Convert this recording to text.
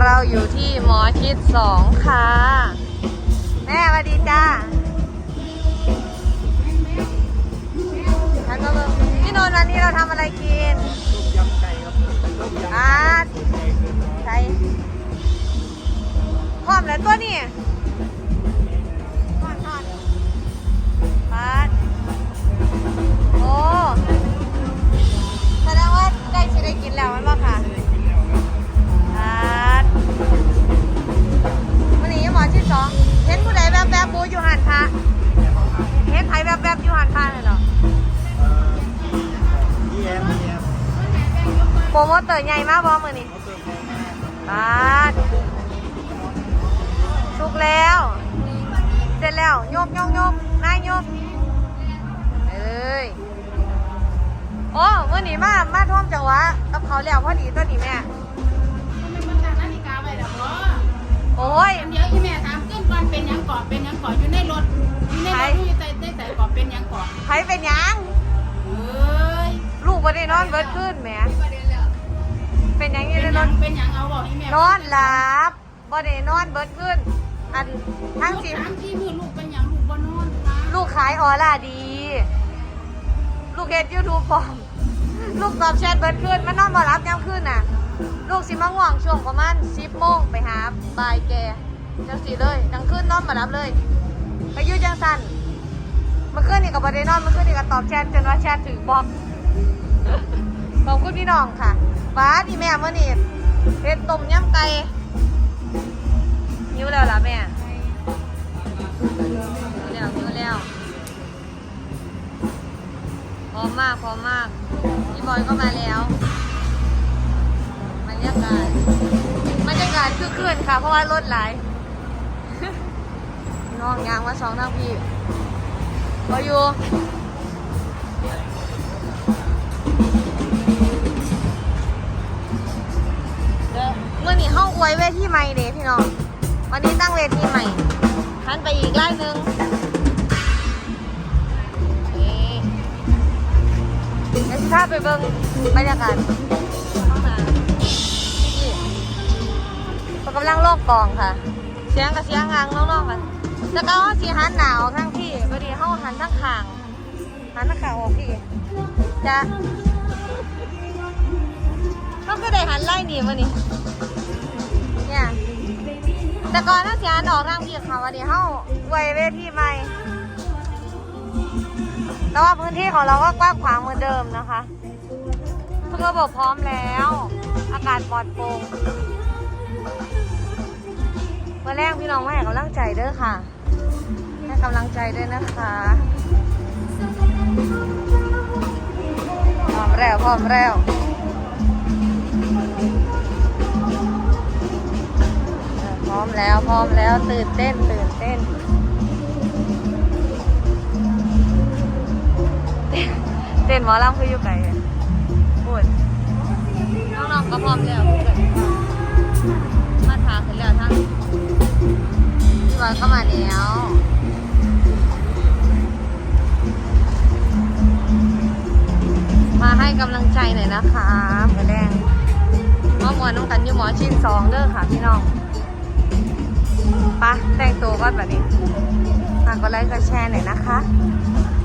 อยู่ที่หมอชิดสองค่ะ แม่สวัสดีจ้าฉันก็เบิ่งพี่นนท์วันนี้เราทำอะไรกินต้มยำไก่ครับต้มยำอาร์ตใช่พร้อมแล้วตัวนี้ ห็นไผแบบแบบๆอยู่หันพระเลยเหรอพี่แอมพี่แอมโปรโมเตอร์ใหญ่มากบอมือนี้เขาเติมแพงมากปาดสุกแล้ว เสร็จแล้วโยกโยกโยกนายโยกไปเลยโอ้เมื่อนี้มามาท่วมจังหวะกับเขาแล้วพอดีตัวนี้แม่ ยังก่อนเป็นหยังก่อนอยู่ในรถอยู่ในรถอยู่ใต้ใต้ใส่ก่อนเป็นหยังก่อนไผเป็นหยังเอ้ยลูกบ่ได้นอนเบิดขึ้นแหมเป็นหยังอเป็ยู่นในหรยังถเป็นหยังเอาบอกอีแม่นอนหลับบ่ได้นอนเบิดขึ้นอันทั้งสิถามที่มือลูกเป็นหยังลูกบ่นอนนะลูกขายออร่าดี ลูกเฮ็ดยูทูบปลอม ลูกตอบแชทเบิดขึ้นมันนอนบ่รับยามคืนน่ะ ลูกสิมาง่วงช่วงประมาณ10โมงไปหาบายแก จังสิเลยกลางคืนนอนบ่รับเลยไปยู่จังซั่นเมื่อคืนนี่ก็บ่ได้นอนเมื่อคืนนี่ก็ตอบแชทจนว่าแชทถึงบล็อกขอบคุณพี่น้องค่ะป้าดีแม่เมื่อนี้เฮ็ดต้มยำไก่หิวแล้วล่ะแม่หิวแล้วหิวแล้วพร้อมมากพร้อมมากพี่บอยก็มาแล้วบรรยากาศบรรยากาศคือคืนค่ะ เพราะว่ารถหลาย น้องยางมาสองทางพี่บอยู่เมื่อนี้ห้องอวยเวทีใหม่เด้พี่น้อง วันนี้ตั้งเวทีใหม่ทันไปอีกไล่หนึ่งเดี๋ยวสิพาไปเบิ่งบรรยากาศข้างหน้านี่เขากำลังโลกกองค่ะ เสียงกับเสียงงางน้องๆกัน แล้วก็สีหันหนาวทั้งที่พอดีเข้าหันทั้งขางหันทั้งขางออกพี่จะก็คือได้หันไล่หนีมานี่เนี่ยแต่ก่อนถ้าเสียอันออกทางพี่ค่ะวันนี้เฮ้าไวเวทีใหม่แต่ว่าพื้นที่ของเราก็กว้างขวางเหมือนเดิมนะคะทุกระบบพร้อมแล้ว อากาศปลอดโปร่งวันแรกพี่น้องแมาให้กำลังใจเด้อค่ะ กำลังใจด้วยนะคะพร้อมแล้วพร้อมแล้วพร้อมแล้วพร้อมแล้วตื่นเต้นตื่นเต้นเต้นหมอลำคืออยู่ไกลอะพูดน้องๆก็พร้อมแล้วมาทาขึ้นแล้วท่านพี่บอยก็มาแล้ว ให้กำลังใจหน่อยนะคะเมื่อแดงมามวนน้องกันอยู่หมอชินสองเด้อค่ะพี่น้องปะแต่งตัวก็แบบนี้ฝากกดไลค์กดแชร์หน่อยนะคะ